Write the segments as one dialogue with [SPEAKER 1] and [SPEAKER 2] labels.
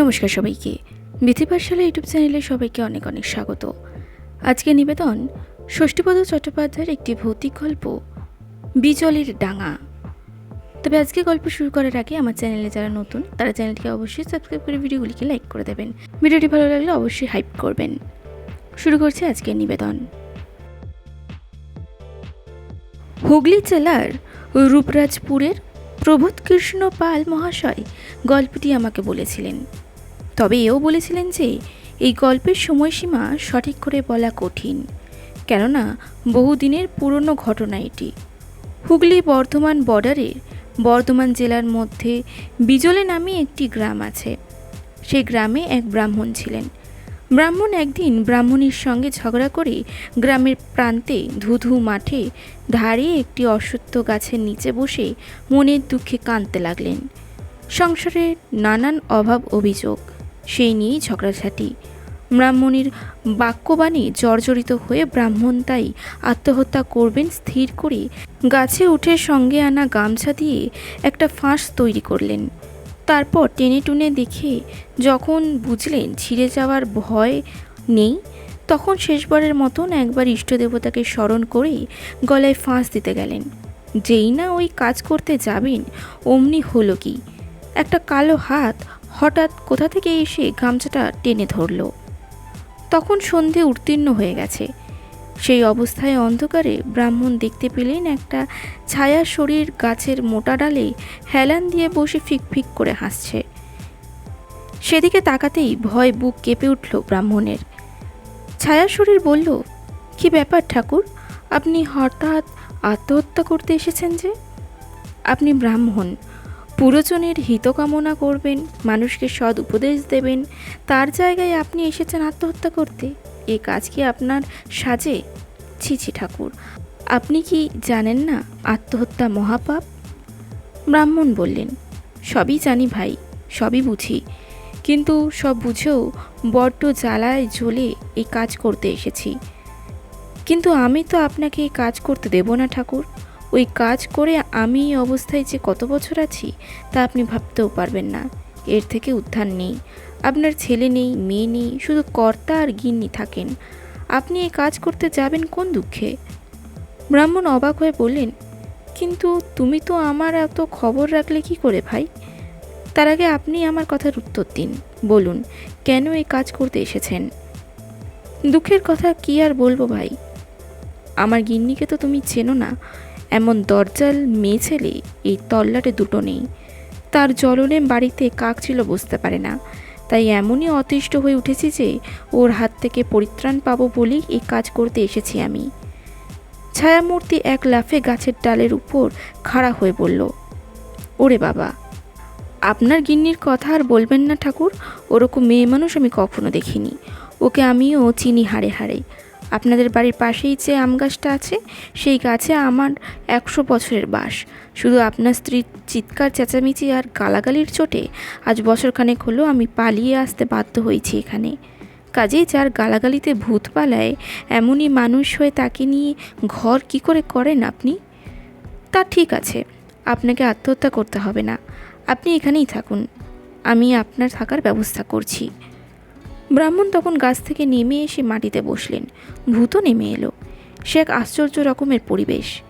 [SPEAKER 1] নমস্কার সবাইকে। বিথি পাঠশালা ইউটিউব চ্যানেলে সবাইকে অনেক অনেক স্বাগত। আজকে নিবেদন, ষষ্ঠীপদ চট্টোপাধ্যায়ের একটি ভৌতিক গল্প, বিজলের ডাঙা। তবে আজকে গল্প শুরু করার আগে আমার চ্যানেলে যারা নতুন, তারা চ্যানেলটিকে অবশ্যই সাবস্ক্রাইব করে ভিডিওগুলিকে লাইক করে দেবেন। ভিডিওটি ভালো লাগলে অবশ্যই হাইপ করবেন। শুরু করছে আজকের নিবেদন। হুগলি জেলার রূপরাজপুরের প্রবোধ কৃষ্ণ পাল মহাশয় গল্পটি আমাকে বলেছিলেন। তবে এও বলেছিলেন যে, এই গল্পের সময়সীমা সঠিক করে বলা কঠিন। কেননা, বহুদিনের পুরনো ঘটনা এটি। হুগলি বর্ধমান বর্ডারের বর্ধমান জেলার মধ্যে বিজলে নামে একটি গ্রাম আছে। সেই গ্রামে এক ব্রাহ্মণ ছিলেন। ব্রাহ্মণ একদিন ব্রাহ্মণের সঙ্গে ঝগড়া করে গ্রামের প্রান্তে ধুধু মাঠে ধারে একটি অশ্বত্থ গাছের নিচে বসে মনের দুঃখে কাঁদতে লাগলেন। সংসারের নানান অভাব অভিযোগ। সেই নিয়েই ঝগড়াঝাটি। ব্রাহ্মণীর বাক্যবাণী জর্জরিত হয়ে ব্রাহ্মণ তাই আত্মহত্যা করবেন স্থির করে গাছে উঠে সঙ্গে আনা গামছা দিয়ে একটা ফাঁস তৈরি করলেন। তারপর টেনে টুনে দেখে যখন বুঝলেন ছিঁড়ে যাওয়ার ভয় নেই, তখন শেষবারের মতন একবার ইষ্টদেবতাকে স্মরণ করেই গলায় ফাঁস দিতে গেলেন। যেই না ওই কাজ করতে যাবেন, অমনি হলো কি? একটা কালো হাত হঠাৎ কোথা থেকে এসে গামছাটা টেনে ধরল। তখন সন্ধে উত্তীর্ণ হয়ে গেছে। সেই অবস্থায় অন্ধকারে ব্রাহ্মণ দেখতে পেলেন একটা ছায়া শরীর গাছের মোটা ডালে হেলান দিয়ে বসে ফিক ফিক করে হাসছে। সেদিকে তাকাতেই ভয় বুক কেঁপে উঠল ব্রাহ্মণের। ছায়া শরীর বলল, কি ব্যাপার ঠাকুর? আপনি হঠাৎ আত্মহত্যা করতে এসেছেন যে? আপনি ব্রাহ্মণ পুরজনের হিত কামনা করবেন, মানুষকে সৎ উপদেশ দেবেন, তার জায়গায় আপনি এসেছেন আত্মহত্যা করতে। এ কাজ কি আপনার সাজে? ছি ছি, ঠাকুর। আপনি কি জানেন না আত্মহত্যা মহাপাপ? ব্রাহ্মণ বললেন, সবই জানি ভাই, সবই বুঝি। কিন্তু সব বুঝেও বড্ড জ্বালায় জ্বলে এই কাজ করতে এসেছি। কিন্তু আমি তো আপনাকে এই কাজ করতে দেব না, ঠাকুর। ওই কাজ করে আমি এই অবস্থায় যে কত বছর আছি, তা আপনি ভাবতেও পারবেন না। এর থেকে উদ্ধার নেই। আপনার ছেলে নেই, মেয়ে নেই, শুধু কর্তা আর গিন্নি থাকেন। আপনি এই কাজ করতে যাবেন কোন দুঃখে? ব্রাহ্মণ অবাক হয়ে বললেন, কিন্তু তুমি তো আমার এত খবর রাখলে কি করে ভাই? তার আগে আপনি আমার কথার উত্তর দিন। বলুন, কেন এই কাজ করতে এসেছেন? দুঃখের কথা কি আর বলব ভাই? আমার গিন্নিকে তো তুমি চেনো না। এমন দরজাল মেয়ে ছেলে এই তল্লাটে দুটো নেই। তার জ্বলনে বাড়িতে কাক ছিল বুঝতে পারে না। তাই এমনই অতিষ্ঠ হয়ে উঠেছি যে ওর হাত থেকে পরিত্রাণ পাবো বলেই এই কাজ করতে এসেছি আমি। ছায়ামূর্তি এক লাফে গাছের ডালের উপর খাড়া হয়ে বলল, ওরে বাবা, আপনার গিন্নির কথা আর বলবেন না ঠাকুর। ওরকম মেয়ে মানুষ আমি কখনো দেখিনি। ওকে আমিও চিনি হাড়ে হাড়ে। আপনাদের বাড়ির পাশেই যে আম গাছটা আছে, সেই গাছে আমার একশো বছরের বাস। শুধু আপনার স্ত্রীর চিৎকার, চেঁচামেচি আর গালাগালির চোটে আজ বছরখানেক হলো আমি পালিয়ে আসতে বাধ্য হয়েছি এখানে। কাজেই যার গালাগালিতে ভূত পালায়, এমনই মানুষ হয়ে তাকে নিয়ে ঘর কি করে করেন আপনি? তা ঠিক আছে, আপনাকে আত্মহত্যা করতে হবে না। আপনি এখানেই থাকুন। আমি আপনার থাকার ব্যবস্থা করছি। ব্রাহ্মণ তখন গাছ থেকে নেমে এসে মাটিতে বসলেন। ভূতও নেমে এলো। সে এক আশ্চর্য রকমের পরিবেশ।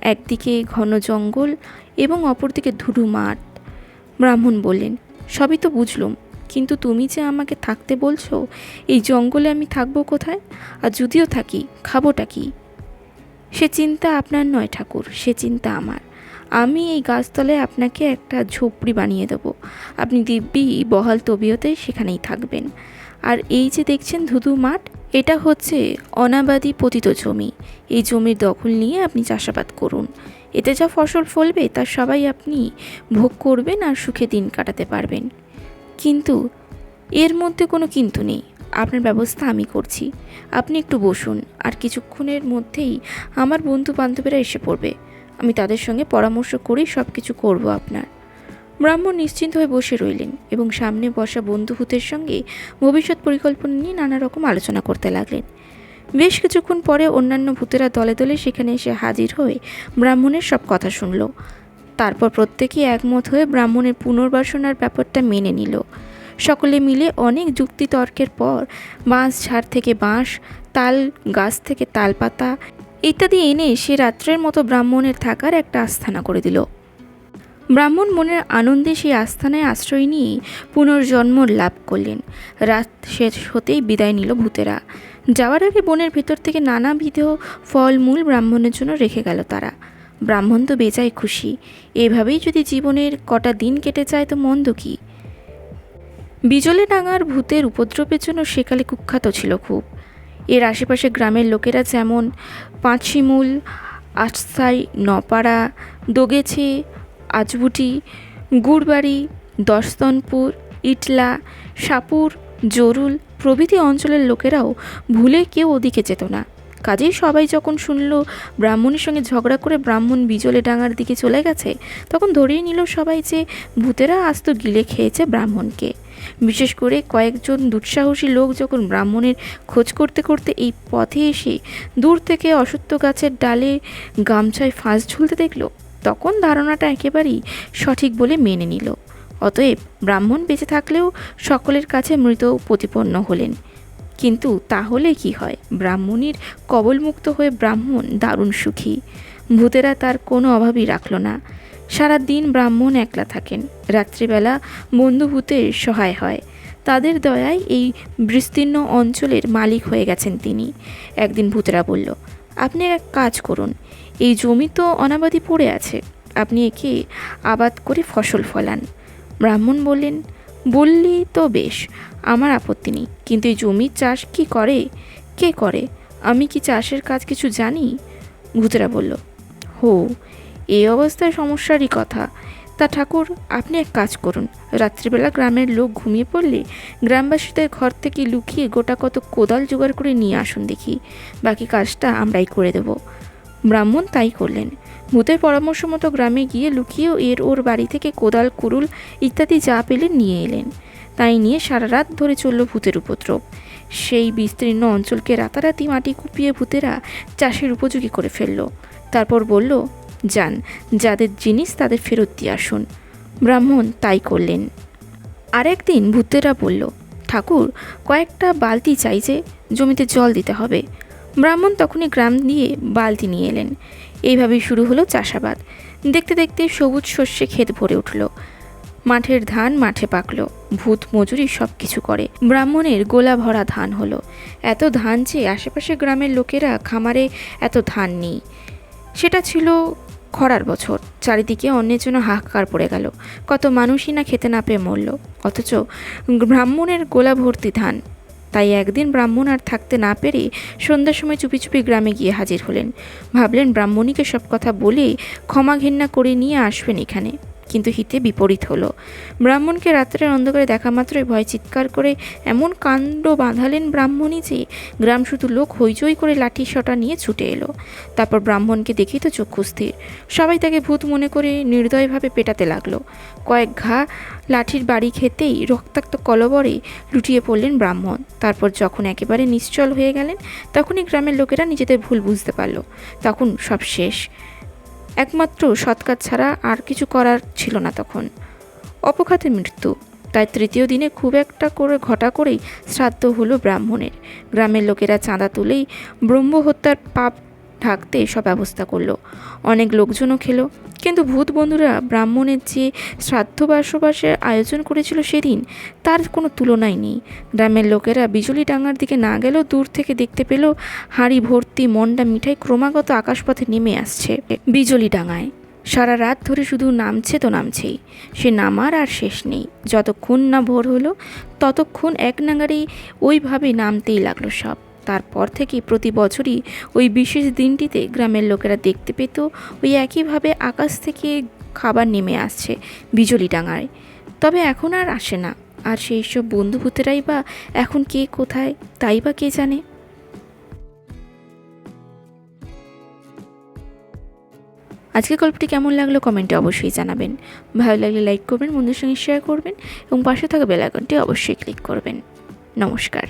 [SPEAKER 1] একদিকে ঘন জঙ্গল এবং অপরদিকে ধুধু মাঠ। ব্রাহ্মণ বললেন, সবই তো বুঝলুম, কিন্তু তুমি যে আমাকে থাকতে বলছো, এই জঙ্গলে আমি থাকব কোথায়? আর যদিও থাকি, খাবোটা কি? সে চিন্তা আপনার নয় ঠাকুর, সে চিন্তা আমার। আমি এই গাছতলায় আপনাকে একটা ঝোপড়ি বানিয়ে দেবো। আপনি দিব্যি, বহাল তবিয়তে সেখানেই থাকবেন। আর এই যে দেখছেন ধুধু মাঠ, এটা হচ্ছে অনাবাদী পতিত জমি। এই জমির দখল নিয়ে আপনি চাষাবাদ করুন। এতে যা ফসল ফলবে, তা সবাই আপনি ভোগ করবেন আর সুখে দিন কাটাতে পারবেন। কিন্তু এর মধ্যে কোনো কিন্তু নেই। আপনার ব্যবস্থা আমি করছি। আপনি একটু বসুন আর কিছুক্ষণের মধ্যেই আমার বন্ধু বান্ধবীরা এসে পড়বে। আমি তাদের সঙ্গে পরামর্শ করেই সব কিছু করব আপনার। ব্রাহ্মণ নিশ্চিন্ত হয়ে বসে রইলেন এবং সামনে বসা বন্ধুভূতের সঙ্গে ভবিষ্যৎ পরিকল্পনা নিয়ে নানা রকম আলোচনা করতে লাগলেন। বেশ কিছুক্ষণ পরে অন্যান্য ভূতেরা দলে দলে সেখানে এসে হাজির হয়ে ব্রাহ্মণের সব কথা শুনল। তারপর প্রত্যেকেই একমত হয়ে ব্রাহ্মণের পুনর্বাসনার ব্যাপারটা মেনে নিল। সকলে মিলে অনেক যুক্তি তর্কের পর বাঁশ ঝাড় থেকে বাঁশ, তাল গাছ থেকে তাল পাতা ইত্যাদি এনে সে রাত্রের মতো ব্রাহ্মণের থাকার একটা আস্থানা করে দিল। ব্রাহ্মণ মনের আনন্দে সেই আস্থানায় আশ্রয় নিয়ে পুনর্জন্ম লাভ করলেন। রাত শেষ হতেই বিদায় নিল ভূতেরা। যাওয়ার আগে বনের ভেতর থেকে নানাবিধ ফলমূল ব্রাহ্মণের জন্য রেখে গেল তারা। ব্রাহ্মণ তো বেজায় খুশি। এভাবেই যদি জীবনের কটা দিন কেটে যায় তো মন্দ কী? বিজলে ডাঙার ভূতের উপদ্রবের জন্য সেকালে কুখ্যাত ছিল খুব। এর আশেপাশে গ্রামের লোকেরা যেমন পাঁচিমূল, আটসাই, নপাড়া, দোগেছে আজবুটি, গুড়বাড়ি দশতনপুর ইটলা সাপুর জরুল প্রভৃতি অঞ্চলের লোকেরাও ভুলে কেউ ওদিকে যেত না। কাজেই সবাই যখন শুনল ব্রাহ্মণের সঙ্গে ঝগড়া করে ব্রাহ্মণ বিজলে ডাঙার দিকে চলে গেছে, তখন ধরেই নিল সবাই যে ভূতেরা আস্ত গিলে খেয়েছে ব্রাহ্মণকে। বিশেষ করে কয়েকজন দুঃসাহসী লোক যখন ব্রাহ্মণের খোঁজ করতে করতে এই পথে এসে দূর থেকে অসত্য গাছের ডালে গামছায় ফাঁস ঝুলতে দেখল তখন ধারণাটা একেবারেই সঠিক বলে মেনে নিল। অতএব ব্রাহ্মণ বেঁচে থাকলেও সকলের কাছে মৃত প্রতিপন্ন হলেন। কিন্তু তাহলে কি হয়? ব্রাহ্মণীর কবলমুক্ত হয়ে ব্রাহ্মণ দারুণ সুখী। ভূতেরা তার কোনো অভাবই রাখল না। সারা দিন ব্রাহ্মণ একলা থাকেন। রাত্রিবেলা বন্ধুভূতের সহায় হয়। তাদের দয়ায় এই বিস্তীর্ণ অঞ্চলের মালিক হয়ে গেছেন তিনি। একদিন ভূতেরা বলল আপনি এক কাজ করুন, এই জমি তো অনাবাদি পড়ে আছে, আপনি একে আবাদ করে ফসল ফলান। ব্রাহ্মণ বললেন, বললি তো বেশ, আমার আপত্তি নেই, কিন্তু এই জমির চাষ কি করে? কে করে? আমি কি চাষের কাজ কিছু জানি? ভূতেরা বলল, হো এই অবস্থায় সমস্যারই কথা তা ঠাকুর, আপনি এক কাজ করুন। রাত্রিবেলা গ্রামের লোক ঘুমিয়ে পড়লে গ্রামবাসীদের ঘর থেকে লুকিয়ে গোটা কত কোদাল জোগাড় করে নিয়ে আসুন দেখি। বাকি কাজটা আমরাই করে দেব। ব্রাহ্মণ তাই করলেন। ভূতের পরামর্শ মতো গ্রামে গিয়ে লুকিয়েও এর ওর বাড়ি থেকে কোদাল, কুরুল ইত্যাদি যা পেলেন নিয়ে এলেন। তাই নিয়ে সারা রাত ধরে চলল ভূতের উপদ্রব। সেই বিস্তীর্ণ অঞ্চলকে রাতারাতি মাটি কুপিয়ে ভূতেরা চাষের উপযোগী করে ফেলল। তারপর বলল যান, যাদের জিনিস তাদের ফেরত দিয়ে আসুন। ব্রাহ্মণ তাই করলেন। আরেকদিন ভূতেরা বলল, ঠাকুর, কয়েকটা বালতি চাই যে জমিতে জল দিতে হবে। ব্রাহ্মণ তখনই গ্রাম দিয়ে বালতি নিয়ে এলেন। এইভাবেই শুরু হলো চাষাবাদ। দেখতে দেখতে সবুজ শস্যে ক্ষেত ভরে উঠল। মাঠের ধান মাঠে পাকল। ভূত মজুরি সব কিছু করে। ব্রাহ্মণের গোলা ভরা ধান হলো। এত ধান যে আশেপাশে গ্রামের লোকেরা খামারে এত ধান নেই। সেটা ছিল খরার বছর। চারিদিকে অন্যের জন্য হাহাকার পড়ে গেল। কত মানুষই না খেতে না পেয়ে মরল। অথচ ব্রাহ্মণের গোলা ভর্তি ধান। তাই একদিন ব্রাহ্মণ আর থাকতে না পেরে সন্ধ্যার সময় চুপি চুপি গ্রামে গিয়ে হাজির হলেন। ভাবলেন ব্রাহ্মণীকে সব কথা বলেই ক্ষমা ঘেন্না করে নিয়ে আসবেন এখানে। কিন্তু হিতে বিপরীত হলো। ব্রাহ্মণকে রাত্রের অন্ধকারে দেখা মাত্রই ভয় চিৎকার করে এমন কাণ্ড বাঁধালেন ব্রাহ্মণী যে গ্রাম শুধু লোক হইচই করে লাঠি শটা নিয়ে ছুটে এলো। তারপর ব্রাহ্মণকে দেখেই তো চক্ষু স্থির। সবাই তাকে ভূত মনে করে নির্দয়ভাবে পেটাতে লাগল। কয়েক ঘা লাঠির বাড়ি খেতেই রক্তাক্ত কলবরে লুটিয়ে পড়লেন ব্রাহ্মণ। তারপর যখন একেবারে নিশ্চল হয়ে গেলেন, তখনই গ্রামের লোকেরা নিজেদের ভুল বুঝতে পারল। তখন সব শেষ। একমাত্র সৎকার ছাড়া আর কিছু করার ছিল না তখন। অপঘাতে মৃত্যু। তাই তৃতীয় দিনে খুব একটা করে ঘটা করেই শ্রাদ্ধ হলো ব্রাহ্মণের। গ্রামের লোকেরা চাঁদা তুলেই ব্রহ্ম হত্যার পাপ ঢাকতে সব ব্যবস্থা করল। অনেক লোকজনও খেলো, কিন্তু ভূত বন্ধুরা ব্রাহ্মণের যে শ্রাদ্ধ বাসবাসের আয়োজন করেছিল সেদিন, তার কোনো তুলনাই নেই। গ্রামের লোকেরা বিজলি ডাঙার দিকে না গেলেও দূর থেকে দেখতে পেল, হাঁড়ি ভর্তি মন্ডা মিঠাই ক্রমাগত আকাশপথে নেমে আসছে বিজলি ডাঙায় সারা রাত ধরে শুধু নামছে তো নামছেই, সে নামার আর শেষ নেই। যতক্ষণ না ভোর হলো, ততক্ষণ এক নাগারেই ওইভাবে নামতেই লাগল সব। তারপর থেকে প্রতি বছরই ওই বিশেষ দিনটিতে গ্রামের লোকেরা দেখতে পেত ওই একইভাবে আকাশ থেকে খাবার নেমে আসছে বিজলি ডাঙায় তবে এখন আর আসে না। আর সেই সব বন্ধুভূতেরাই বা এখন কে কোথায়, তাই বা কে জানে? আজকের গল্পটি কেমন লাগল কমেন্টে অবশ্যই জানাবেন। ভালো লাগলে লাইক করবেন বন্ধুর সঙ্গে শেয়ার করবেন এবং পাশে থাকা বেল আইকনটি অবশ্যই ক্লিক করবেন। নমস্কার।